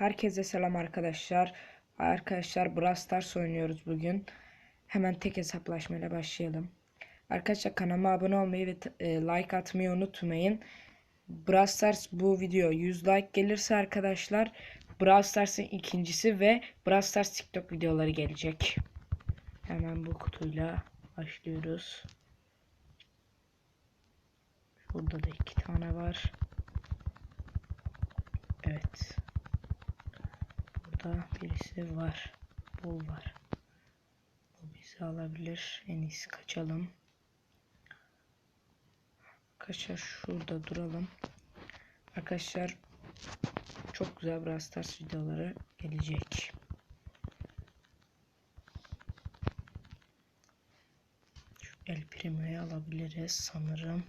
Herkese selam arkadaşlar. Arkadaşlar Brawl Stars oynuyoruz bugün. Hemen tek hesaplaşmayla başlayalım. Arkadaşlar kanalıma abone olmayı ve e, like atmayı unutmayın. Brawl Stars bu video 100 like gelirse arkadaşlar Brawl Stars'ın ikincisi ve Brawl Stars TikTok videoları gelecek. Hemen bu kutuyla başlıyoruz. Burada da iki tane var. Evet. Burada birisi var. Bu var. Bu bizi alabilir. En iyisi kaçalım. Arkadaşlar şurada duralım. Arkadaşlar çok güzel Brawl Stars videoları gelecek. Şu El Primo'yu alabiliriz sanırım.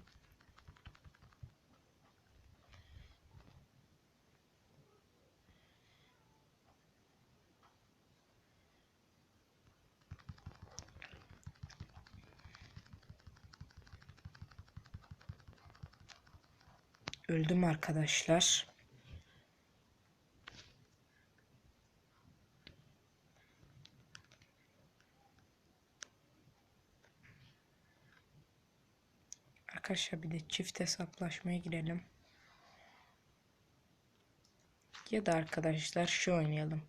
Öldüm arkadaşlar. Arkadaşlar bir de çift hesaplaşmaya girelim. Ya da arkadaşlar şu oynayalım.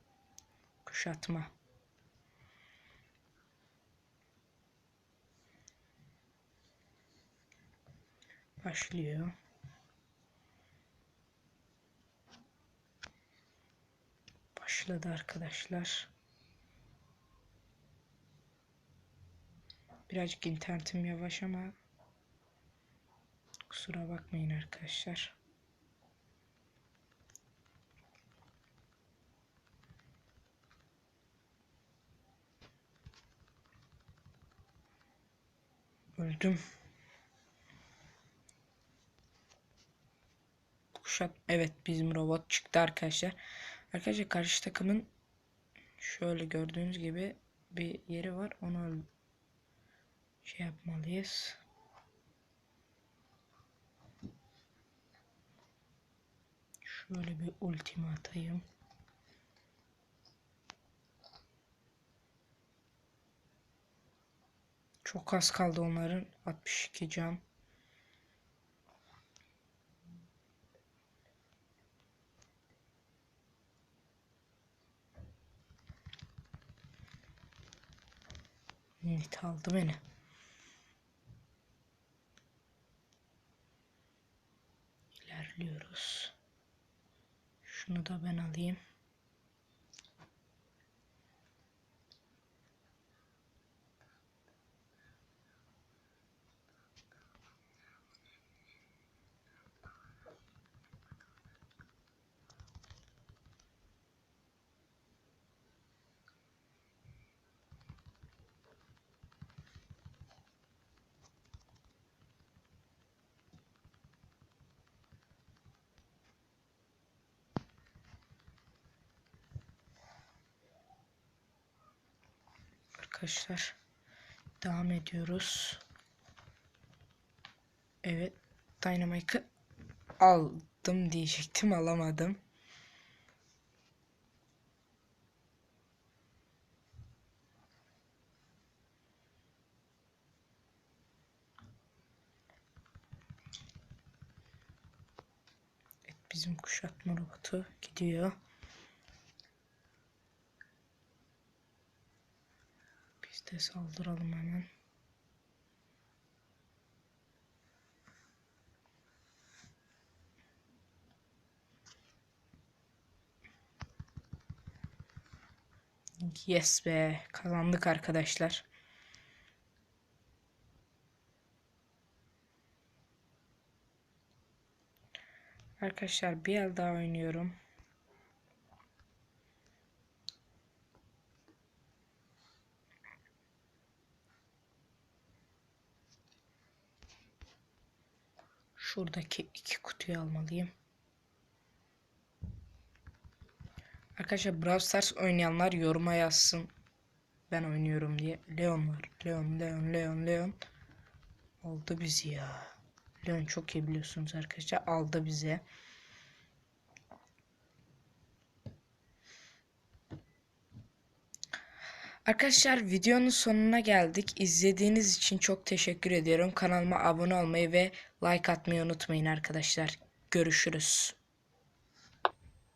Kuşatma. Başlıyor. Başladı arkadaşlar. Birazcık internetim yavaş ama kusura bakmayın arkadaşlar. Öldüm. Kuşat evet bizim robot çıktı arkadaşlar. Arkadaşlar karşı takımın şöyle gördüğünüz gibi bir yeri var. Onu şey yapmalıyız. Şöyle bir ultimi atayım. Çok az kaldı onların. 62 can. Net aldı beni. İlerliyoruz. Şunu da ben alayım. Arkadaşlar devam ediyoruz. Evet Dynamite'ı aldım diyecektim alamadım. Evet, bizim kuşatma robotu gidiyor. De saldıralım hemen. Yes be kazandık arkadaşlar. Arkadaşlar bir el daha oynuyorum. Şuradaki iki kutuyu almalıyım. Arkadaşlar Brawl Stars oynayanlar yoruma yazsın. Ben oynuyorum diye. Leon var. Leon, Leon, Leon, Leon. Aldı bizi ya. Leon çok iyi biliyorsunuz arkadaşlar. Aldı bize. Arkadaşlar videonun sonuna geldik. İzlediğiniz için çok teşekkür ediyorum. Kanalıma abone olmayı ve like atmayı unutmayın arkadaşlar. Görüşürüz.